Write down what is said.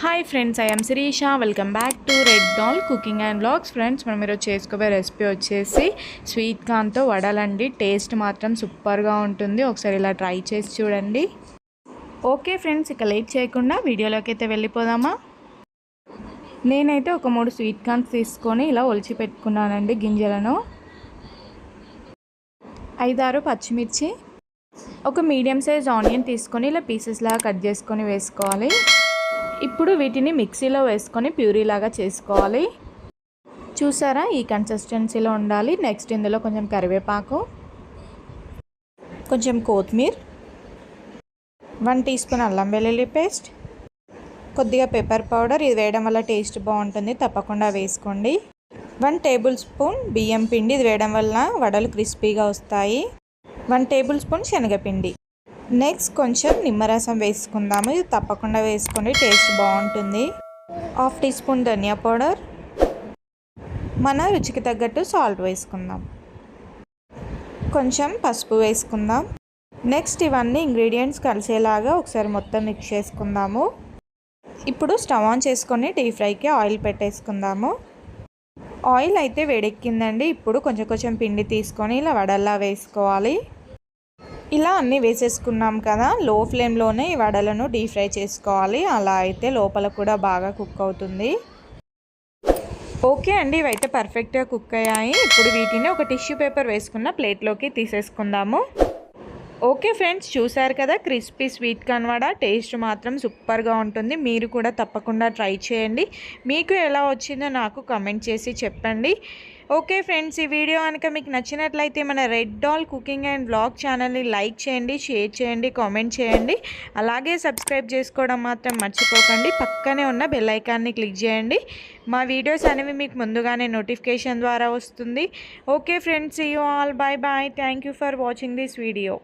Hi friends I'm Sirisha welcome back to red doll cooking and blogs friends మనం ఈరోజు చేసుకోవే recipe వచ్చేసి sweet కార్న్తో వడలండి. టేస్ట్ మాత్రం సూపర్గా ఉంటుంది. ఒకసారి ఇలా ట్రై చేసి చూడండి. ఓకే ఫ్రెండ్స్ ఇక లేట్ చేయకుండా వీడియోలోకి అయితే వెళ్ళిపోదామా? నేనైతే ఒక మూడు స్వీట్ కార్న్స్ తీసుకొని ఇలా ఒలిచి పెట్టుకున్నానండి గింజలను. ఐదారు పచ్చిమిర్చి. ఒక మీడియం సైజ్ ఆనియన్ తీసుకొని ఇలా పీసెస్ లాగా కట్ చేసుకొని వేసుకోవాలి. ఇప్పుడు వీటిని మిక్సీలో వేసుకొని ప్యూరీ లాగా చేసుకోవాలి. చూసారా? ఈ కన్సిస్టెన్సీలో ఉండాలి. నెక్స్ట్ ఇందులో కొంచెం కరివేపాకు కొంచెం కొత్తిమీర వన్ టీ స్పూన్ అల్లం వెల్లుల్లి పేస్ట్ కొద్దిగా పెప్పర్ పౌడర్. ఇది వేయడం వల్ల టేస్ట్ బాగుంటుంది. తప్పకుండా వేసుకోండి. వన్ టేబుల్ స్పూన్ బియ్యం పిండి. ఇది వేయడం వల్ల వడలు క్రిస్పీగా వస్తాయి. వన్ టేబుల్ స్పూన్ శనగపిండి. నెక్స్ట్ కొంచెం నిమ్మరసం వేసుకుందాము. ఇది తప్పకుండా వేసుకోండి టేస్ట్ బాగుంటుంది. Half teaspoon dhania powder. మన రుచికి తగ్గట్టు సాల్ట్ వేసుకుందాం. కొంచెం పసుపు వేసుకుందాం. నెక్స్ట్ ఇవన్నీ ఇంగ్రీడియంట్స్ కలిసేలాగా ఒకసారి మొత్తం మిక్స్ చేసుకుందాము. ఇప్పుడు స్టవ్ ఆన్ చేసుకొని డీప్ ఫ్రైకి ఆయిల్ పెట్టేసుకుందాము. ఆయిల్ అయితే వేడెక్కిందండి. ఇప్పుడు కొంచెం కొంచెం పిండి తీసుకొని ఇలా వడల్లా వేసుకోవాలి. ఇలా అన్నీ వేసేసుకున్నాం కదా. లో ఫ్లేమ్లోనే ఈ వడలను డీప్ ఫ్రై చేసుకోవాలి. అలా అయితే లోపల కూడా బాగా కుక్ అవుతుంది. ఓకే అండి. ఇవైతే పర్ఫెక్ట్గా కుక్ అయ్యాయి. ఇప్పుడు వీటిని ఒక టిష్యూ పేపర్ వేసుకున్న ప్లేట్లోకి తీసేసుకుందాము. Okay friends. చూసారు కదా? క్రిస్పీ స్వీట్ కన్వాడ వడ. టేస్ట్ మాత్రం సూపర్గా ఉంటుంది. మీరు కూడా తప్పకుండా ట్రై చేయండి. మీకు ఎలా వచ్చిందో నాకు కమెంట్ చేసి చెప్పండి. ఓకే ఫ్రెండ్స్ ఈ వీడియో కనుక మీకు నచ్చినట్లయితే మన red doll cooking and blog ఛానల్ని లైక్ చేయండి షేర్ చేయండి కామెంట్ చేయండి. అలాగే సబ్స్క్రైబ్ చేసుకోవడం మాత్రం మర్చిపోకండి. పక్కనే ఉన్న బెల్ ఐకాన్ని క్లిక్ చేయండి. మా వీడియోస్ అనేవి మీకు ముందుగానే నోటిఫికేషన్ ద్వారా వస్తుంది. Okay friends you all bye bye thank you for watching this video